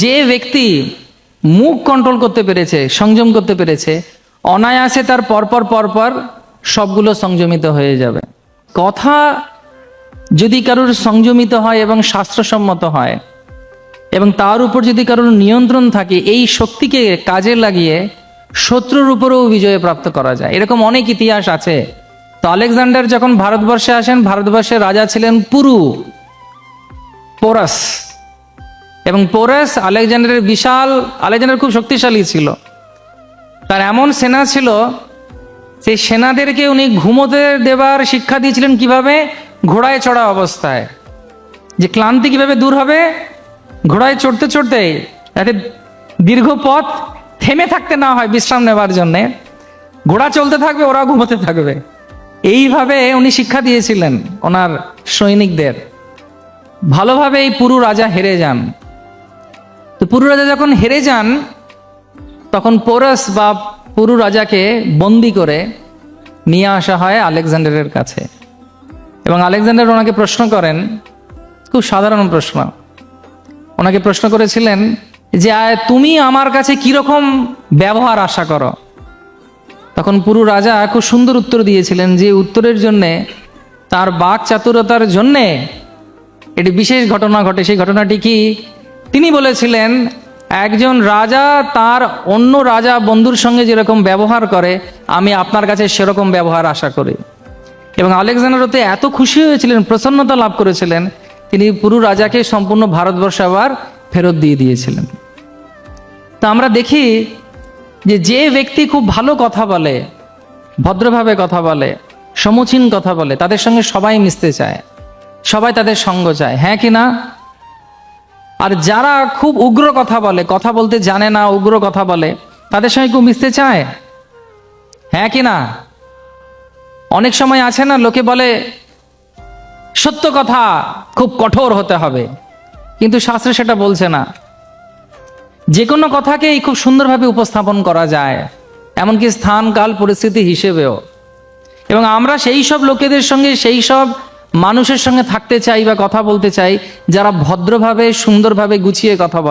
যে ব্যক্তি মুখ কন্ট্রোল করতে পেরেছে, সংযম করতে পেরেছে, অনায়াসে তার পরপর পরপর সবগুলো সংযমিত হয়ে যাবে। কথা যদি কারোর সংযমিত হয় এবং শাস্ত্রসম্মত হয়, এবং তার উপর যদি কারোর নিয়ন্ত্রণ থাকে, এই শক্তিকে কাজে লাগিয়ে শত্রুর উপরেও বিজয় প্রাপ্ত করা যায়। এরকম অনেক ইতিহাস আছে। তো আলেকজান্ডার যখন ভারতবর্ষে আসেন, ভারতবর্ষের রাজা ছিলেন পুরু পোরাস। এবং পোরেস আলেকজান্ডারের বিশাল, আলেকজান্ডার খুব শক্তিশালী ছিল। তার এমন সেনা ছিল সেই সেনাদেরকে উনি ঘুমোতে দেবার শিক্ষা দিয়েছিলেন কীভাবে? ঘোড়ায় চড়া অবস্থায়। যে ক্লান্তি কীভাবে দূর হবে? ঘোড়ায় চড়তে চড়তে, যাতে দীর্ঘ পথ থেমে থাকতে না হয় বিশ্রাম নেবার জন্যে, ঘোড়া চলতে থাকবে ওরা ঘুমোতে থাকবে। এইভাবে উনি শিক্ষা দিয়েছিলেন ওনার সৈনিকদের। ভালোভাবে এই পুরু রাজা হেরে যান। তো পুরু রাজা যখন হেরে যান, তখন পোরাস বা পুরু রাজাকে বন্দি করে নিয়ে আসা হয় আলেকজান্ডারের কাছে। এবং আলেকজান্ডার ওনাকে প্রশ্ন করেন, খুব সাধারণ প্রশ্ন। ওনাকে প্রশ্ন করেছিলেন যে তুমি আমার কাছে কীরকম ব্যবহার আশা করো? তখন পুরু রাজা খুব সুন্দর উত্তর দিয়েছিলেন যে, উত্তরের জন্যে তার বাক চাতুরতার জন্যে এটি বিশেষ ঘটনা ঘটে। সেই ঘটনাটি কি তিনি বলেছিলেন, একজন রাজা তার অন্য রাজা বন্ধুর সঙ্গে যেরকম ব্যবহার করে, আমি আপনার কাছে সেরকম ব্যবহার আশা করি। এবং আলেকজান্ডার ওতে এত খুশি হয়েছিলেন, প্রসন্নতা লাভ করেছিলেন, তিনি পুরো রাজাকে সম্পূর্ণ ভারতবর্ষ আবার ফেরত দিয়ে দিয়েছিলেন। তা আমরা দেখি যে যে ব্যক্তি খুব ভালো কথা বলে, ভদ্রভাবে কথা বলে, সমুচীন কথা বলে, তাদের সঙ্গে সবাই মিশতে চায়, সবাই তাদের সঙ্গ চায় হ্যাঁ কি না? আর যারা খুব উগ্র কথা বলে, কথা বলতে জানে না, উগ্র কথা বলে, তাদের সঙ্গে কেউ মিশতে চায়? হ্যাঁ কি না? অনেক সময় আছে না, লোকে বলে, সত্য কথা খুব কঠোর হতে হবে। কিন্তু শাস্ত্রে সেটা বলছে না। যে কোনো কথাকেই খুব সুন্দরভাবে উপস্থাপন করা যায়, এমনকি স্থান, কাল, পরিস্থিতি হিসেবেও। এবং আমরা সেই সব লোকেদের সঙ্গে সেই সব মানুষের সঙ্গে থাকতে চাই বা কথা বলতে চাই যারা ভদ্রভাবে সুন্দরভাবে গুছিয়ে কথা বলে।